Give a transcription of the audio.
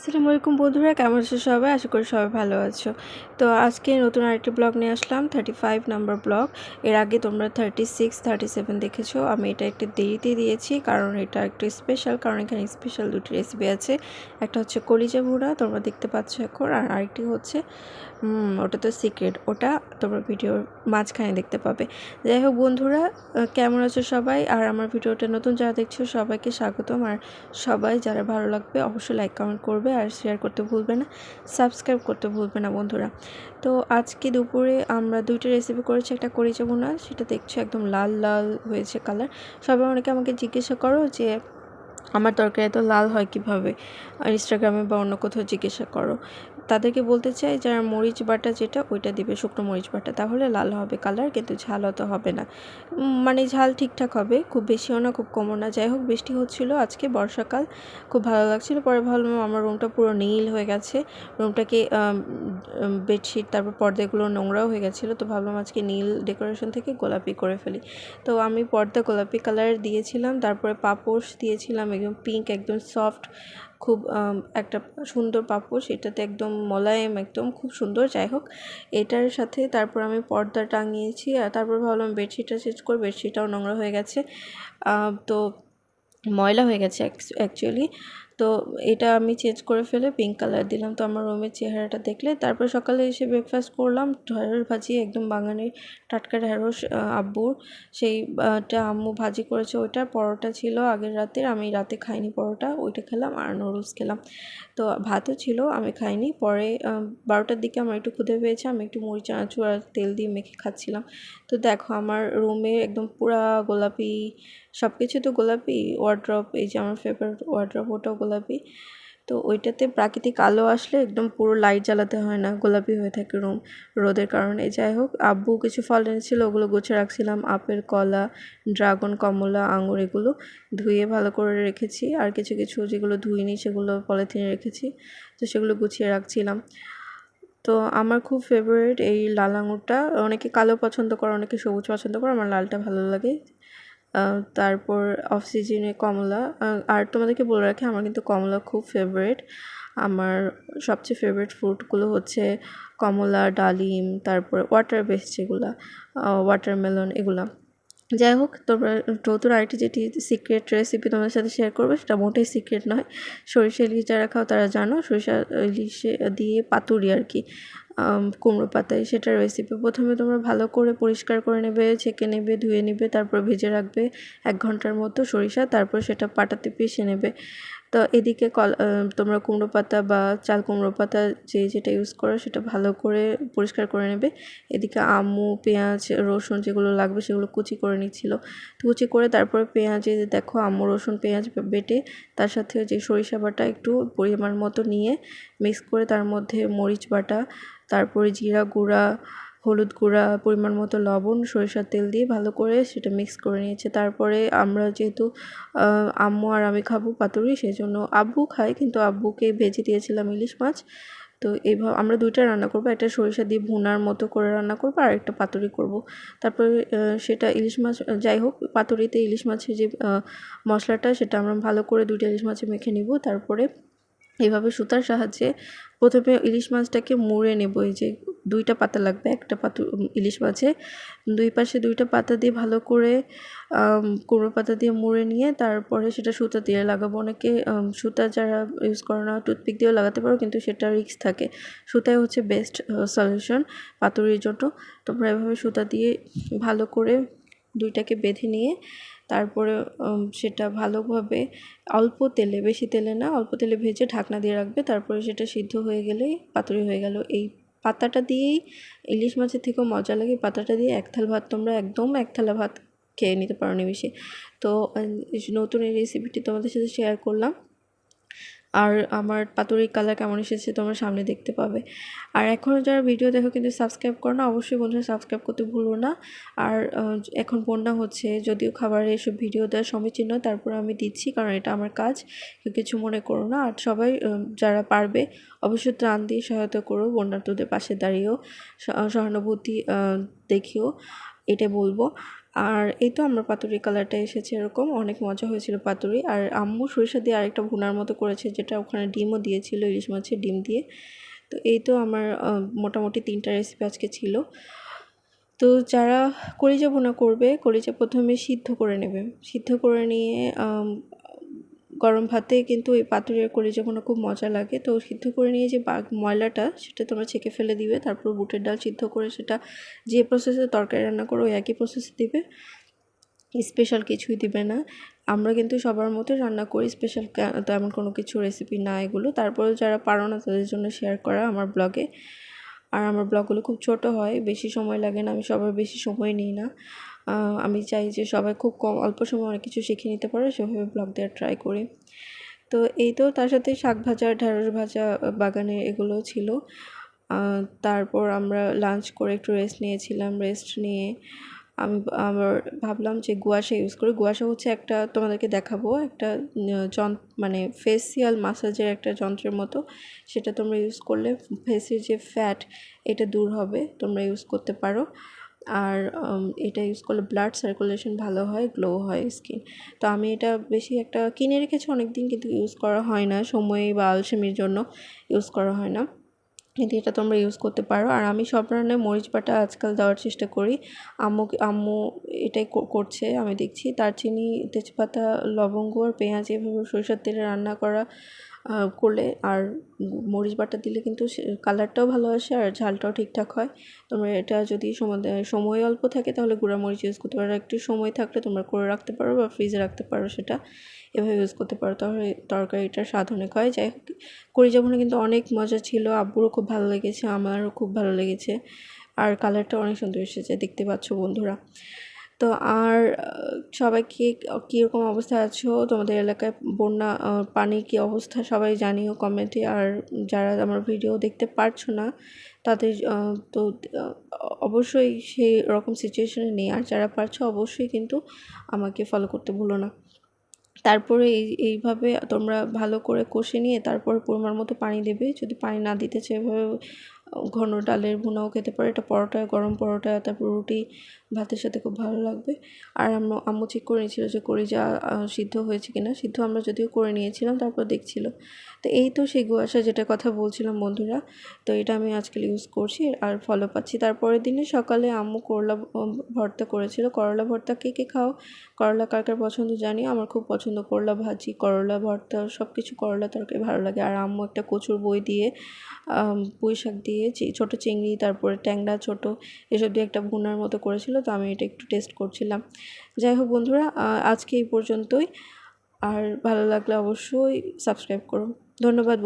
আসসালামু আলাইকুম বন্ধুরা, কেমন আছো সবাই? আশা করি সবাই ভালো আছো। তো আজকে নতুন আরেকটি ব্লগ নিয়ে আসলাম থার্টি ফাইভ নাম্বার ব্লগ। এর আগে তোমরা থার্টি সিক্স থার্টি সেভেন দেখেছ, আমি এটা একটু দেরিতে দিয়েছি, কারণ এটা একটু স্পেশাল কারণ এখানে স্পেশাল দুটি রেসিপি আছে। একটা হচ্ছে কলিজা ভুড়া তোমরা দেখতে পাচ্ছ এখন, আর আরেকটি হচ্ছে ওটা তো সিক্রেট ওটা তোমরা ভিডিওর মাঝখানে দেখতে পাবে। যাই হোক বন্ধুরা কেমন আছো সবাই? আর আমার ভিডিওটা নতুন যারা দেখছ, সবাইকে স্বাগতম। আর সবাই যারা ভালো লাগবে, অবশ্যই লাইক কমেন্ট করবে। আর শেয়ার করতে ভুলবে না সাবস্ক্রাইব করতে ভুলবে না বন্ধুরা। তো আজকে দুপুরে আমরা দুইটা রেসিপি করেছি, একটা করেছি বোনা সেটা দেখছ একদম লাল লাল হয়েছে কালার সবাই অনেকে আমাকে জিজ্ঞাসা করো যে আমার তরকারি এত লাল হয় কীভাবে? আর ইনস্টাগ্রামে বা অন্য কোথাও জিজ্ঞাসা করো। তাদেরকে বলতে চাই যারা মরিচ বাটা যেটা, ওইটা দিবে শুকনো মরিচ বাটা। তাহলে লাল হবে কালার, কিন্তু ঝাল অত হবে না। মানে ঝাল ঠিকঠাক হবে, খুব বেশিও না, খুব কমও না। যাই হোক, বৃষ্টি হচ্ছিল আজকে, বর্ষাকাল। খুব ভালো লাগছিল। পরে ভাবলাম আমার রুমটা পুরো নীল হয়ে গেছে। রুমটাকে বেডশিট তারপর পর্দাগুলো নোংরাও হয়ে গেছিল। তো ভাবলাম আজকে নীল ডেকোরেশন থেকে গোলাপি করে ফেলি। তো আমি পর্দা গোলাপি কালার দিয়েছিলাম। তারপরে পাপোশ দিয়েছিলাম একদম পিঙ্ক একদম সফট খুব একটা সুন্দর পাপড়, সেটাতে একদম মোলায়েম, একদম খুব সুন্দর। যাই হোক, এটার সাথে তারপর আমি পর্দা টাঙিয়েছি, আর তারপর ভাবলাম বেডশিটটা চেঞ্জ করে বেডশিটটাও নোংরা হয়ে গেছে। তো ময়লা হয়ে গেছে অ্যাকচুয়ালি তো এটা আমি চেঞ্জ করে ফেলে পিঙ্ক কালার দিলাম। তো আমার রুমের চেহারাটা দেখলে তারপর সকালে এসে ব্রেকফাস্ট করলাম। ঢেঁড়স ভাজি, একদম বাঙালির টাটকা ঢেঁড়স আব্বুর। সেইটা আম্মু ভাজি করেছে ওইটা। পরোটা ছিল আগের রাতের। আমি রাতে খাইনি পরোটা। ওইটা খেলাম আর নুডলস খেলাম। তো ভাতও ছিল, আমি খাইনি। পরে বারোটার দিকে আমার একটু ক্ষুদে পেয়েছে, আমি একটু মুড়ি, চানাচুর আর তেল দিয়ে মেখে খাচ্ছিলাম। তো দেখো, আমার রুমে একদম পুরা গোলাপি সব কিছু তো গোলাপি ওয়ার্ড্রপ এই যে আমার ফেভারিট ওয়ার্ড্রপ ওটাও গোলাপি। তো ওইটাতে প্রাকৃতিক আলো আসলে একদম পুরো লাইট জ্বালাতে হয় না, গোলাপি হয়ে থাকে রুম রোদের কারণে। যাই হোক, আব্বু কিছু ফল এনেছিল, ওগুলো গুছিয়ে রাখছিলাম, আপেল, কলা, ড্রাগন, কমলা, আঙুর, এগুলো ধুয়ে ভালো করে রেখেছি। আর কিছু কিছু যেগুলো ধুইনি, সেগুলো পলিথিনে রেখেছি, তো সেগুলো গুছিয়ে রাখছিলাম। তো আমার খুব ফেভারিট এই লাল আঙুরটা। অনেকে কালো পছন্দ করে, অনেকে সবুজ পছন্দ করে, আমার লালটা ভালো লাগে। তারপর অফ সিজনে কমলা আর তোমাদেরকে বলে রাখি, আমার কিন্তু কমলা খুব ফেভারিট আমার সবচেয়ে ফেভারিট ফ্রুটগুলো হচ্ছে কমলা, ডালিম, তারপর ওয়াটার বেস যেগুলো ওয়াটারমেলন এগুলো। যাই হোক, তোমরা নতুন আরেকটি যেটি সিক্রেট রেসিপি তোমাদের সাথে শেয়ার করবে, সেটা মোটেই সিক্রেট নয়। সরিষা ইলিশ যারা খাও তারা জানো, সরিষা ইলিশে দিয়ে পাতুরি আর কি। কুমড়ো পাতায় সেটার রেসিপি প্রথমে তোমরা ভালো করে পরিষ্কার করে নেবে, ছেঁকে নেবে, ধুয়ে নেবে, তারপর ভেজে রাখবে এক ঘণ্টার মতো সরিষা, তারপর সেটা পাটাতে পিষে নেবে। তো এদিকে কল তোমরা কুমড়ো পাতা বা চাল কুমড়ো পাতা যে যেটা ইউজ করো সেটা ভালো করে পরিষ্কার করে নেবে। এদিকে আমু, পেঁয়াজ, রসুন যেগুলো লাগবে সেগুলো কুচি করে নিচ্ছিল। কুচি করে তারপরে পেঁয়াজে দেখো আম্মু রসুন, পেঁয়াজ বেটে তার সাথে যে সরিষা বাটা একটু পরিমাণ মতো নিয়ে মিক্স করে তার মধ্যে মরিচ বাটা তারপরে জিরা গুঁড়া, হলুদ গুঁড়া, পরিমাণ মতো লবণ, সরিষার তেল দিয়ে ভালো করে সেটা মিক্স করে নিয়েছে। তারপরে আমরা যেহেতু আম্মু আর আমি খাব পাতুরি সেই জন্য আব্বু খায়, কিন্তু আব্বুকে ভেজে দিয়েছিলাম ইলিশ মাছ। তো এইভাবে আমরা দুইটা রান্না করব, একটা সরিষা দিয়ে ভুনার মতো করে রান্না করব, আর একটা পাতুরি করব। তারপরে সেটা ইলিশ মাছ, যাই হোক, পাতুরিতে ইলিশ মাছের যে মশলাটা, সেটা আমরা ভালো করে দুইটা ইলিশ মাছে মেখে নিব। তারপরে এইভাবে সুতার সাহায্যে প্রথমে ইলিশ মাছটাকে মুড়ে নেব। এই যে দুইটা পাতা লাগবে, একটা পাতু ইলিশ মাছে। দুই পাশে দুইটা পাতা দিয়ে ভালো করে কুমড়ো পাতা দিয়ে মুড়ে নিয়ে তারপরে সেটা সুতা দিয়ে লাগাবো। অনেকে সুতা যারা ইউজ করে না, টুথপিক দিয়েও লাগাতে পারো, কিন্তু সেটা রিক্স থাকে। সুতাই হচ্ছে বেস্ট সলিউশন পাতুরির জন্য। তোমরা এভাবে সুতা দিয়ে ভালো করে দুইটাকে বেঁধে নিয়ে তারপরে সেটা ভালোভাবে অল্প তেলে, বেশি তেলে না, অল্প তেলে ভেজে ঢাকনা দিয়ে রাখবে, তারপরে সেটা সিদ্ধ হয়ে গেলেই পাতুরি হয়ে গেল। এই পাতাটা দিয়েই, ইলিশ মাছের থেকেও মজা লাগে পাতাটা দিয়ে এক থাল ভাত, তোমরা একদম এক থালা ভাত খেয়ে নিতে পারো নিমিশে তো নতুন এই রেসিপিটি তোমাদের সাথে শেয়ার করলাম। আর আমার পাতুরির কালার কেমন এসেছে তোমরা সামনে দেখতে পাবে। আর এখনও যারা ভিডিও দেখো কিন্তু সাবস্ক্রাইব করো না, অবশ্যই বন্ধুরা সাবস্ক্রাইব করতে ভুলো না। আর এখন বন্যা হচ্ছে, যদিও খাবারে এসব ভিডিও দেওয়া সমীচীন তারপর আমি দিচ্ছি, কারণ এটা আমার কাজ কিছু মনে করো না। আর সবাই যারা পারবে, অবশ্যই ত্রাণ দিয়ে সহায়তা করো বন্যার্থদের পাশে দাঁড়িয়েও সহানুভূতি দেখিও এটা বলব। আর এই তো আমার পাতুরি কালারটা এসেছে এরকম, অনেক মজা হয়েছিল পাতুরি। আর আম্মু সরিষা দিয়ে আরেকটা ভুনার মতো করেছে, যেটা ওখানে ডিমও দিয়েছিল, ইলিশ মাছের ডিম দিয়ে। তো এই তো আমার মোটামুটি তিনটা রেসিপি আজকে ছিল। তো যারা কলিজা ভুনা করবে, কলিজা প্রথমে সিদ্ধ করে নেবে। সিদ্ধ করে নিয়ে গরম ভাতে কিন্তু এই পাতুরির কলিজা ভুনা খুব মজা লাগে। তো সিদ্ধ করে নিয়ে যে ময়লাটা, সেটা তোমরা ছেঁকে ফেলে দিবে, তারপর বুটের ডাল সিদ্ধ করে সেটা যে প্রসেসে তরকারি রান্না করো ওই একই প্রসেসে দিবে। স্পেশাল কিছুই দিবে না। আমরা কিন্তু সবার মতো রান্না করি স্পেশাল তেমন কোনো কিছু রেসিপি না এগুলো। তারপরেও যারা পারো না, তাদের জন্য শেয়ার করা আমার ব্লগে আর আমার ব্লগগুলো খুব ছোট হয়, বেশি সময় লাগে না, আমি সবার বেশি সময় নিই না। আমি চাই যে সবাই খুব কম, অল্প সময় অনেক কিছু শিখে নিতে পারে, সেভাবে ব্লগ দেওয়ার ট্রাই করি। তো এই তো তার সাথে শাক ভাজা ঢ্যাঁড়স ভাজা বাগানে এগুলো ছিল। তারপর আমরা লাঞ্চ করে একটু রেস্ট নিয়েছিলাম রেস্ট নিয়ে আমি আমার ভাবলাম যে গুয়াশা ইউজ করি। গুয়াশা হচ্ছে একটা, তোমাদেরকে দেখাবো, একটা যন মানে ফেসিয়াল মাসাজের একটা যন্ত্রের মতো। সেটা তোমরা ইউজ করলে ফেসের যে ফ্যাট এটা দূর হবে, তোমরা ইউজ করতে পারো। আর এটা ইউজ করলে ব্লাড সার্কুলেশন ভালো হয় গ্লো হয় স্কিন তো আমি এটা বেশি একটা কিনে রেখেছি অনেক দিন কিন্তু ইউজ করা হয় না, সময় বা আলসেমির জন্য ইউজ করা হয় না। কিন্তু এটা তোমরা ইউজ করতে পারো। আর আমি সব রান্নায় মরিচ বাটা আজকাল দেওয়ার চেষ্টা করি। আম্মু আম্মু এটাই করছে, আমি দেখছি। দারচিনি, তেজপাতা, লবঙ্গ আর পেঁয়াজ এভাবে সরিষার তেলে রান্না করা করলে আর মরিচ বাটা দিলে কিন্তু কালারটাও ভালো আসে আর ঝালটাও ঠিকঠাক হয়। তোমরা এটা যদি সময় অল্প থাকে তাহলে গুঁড়া মরিচ ইউজ করতে পারো। একটু সময় থাকলে তোমরা করে রাখতে পারো বা ফ্রিজে রাখতে পারো সেটা। এভাবে ইউজ করতে পারো। তাহলে তরকারিটার স্বাদ অনেক হয়। যাই হোক, করি যাবনে কিন্তু অনেক মজা ছিল। আব্বুরও খুব ভালো লেগেছে, আমারও খুব ভালো লেগেছে। আর কালারটা অনেক সুন্দর এসেছে, দেখতে পাচ্ছ বন্ধুরা। তো আর সবাই কি কীরকম অবস্থা আছো? তোমাদের এলাকায় বন্যা পানি কী অবস্থা? সবাই জানিও কমেন্টে আর যারা আমার ভিডিও দেখতে পারছ না, তাদের তো অবশ্যই সেই রকম সিচুয়েশনে নেই। আর যারা পারছ অবশ্যই কিন্তু আমাকে ফলো করতে ভুলো না। তারপরে এই, এইভাবে তোমরা ভালো করে কষে নিয়ে তারপর পরিমাণ মতো পানি দেবে। যদি পানি না দিতে চাই এভাবে ঘন ডালের ভুনাও খেতে পারো। এটা পরোটা, গরম পরোটা, তারপর রুটি ভাতের সাথে খুব ভালো লাগবে। আর আম্মু আম্মু চেক করে নিয়েছিল যে যা সিদ্ধ হয়েছে কিনা। সিদ্ধ আমরা যদিও করে নিয়েছিলাম, তারপর দেখছিল। তো এই তো সেই গুয়াশা যেটা কথা বলছিলাম বন্ধুরা, তো এটা আমি আজকাল ইউজ করছি আর ফলো পাচ্ছি। তারপরের দিনে সকালে আম্মু করলা ভর্তা করেছিল। করলা ভর্তা কে কে খাও, করলা কার কার পছন্দ জানি, আমার খুব পছন্দ করলা ভাজি, করলা ভর্তা সব কিছু করলা তরকারি ভালো লাগে। আর আম্মু একটা কচুর বই দিয়ে পুঁই শাক দিয়ে ছোটো চিংড়ি, তারপরে ট্যাংরা ছোটো, এসব দিয়ে একটা ভুনার মতো করেছিল। তো আমি এটা একটু টেস্ট করছিলাম। যাই হোক বন্ধুরা আজকে এই পর্যন্তই। আর ভালো লাগলে অবশ্যই সাবস্ক্রাইব করুন ধন্যবাদ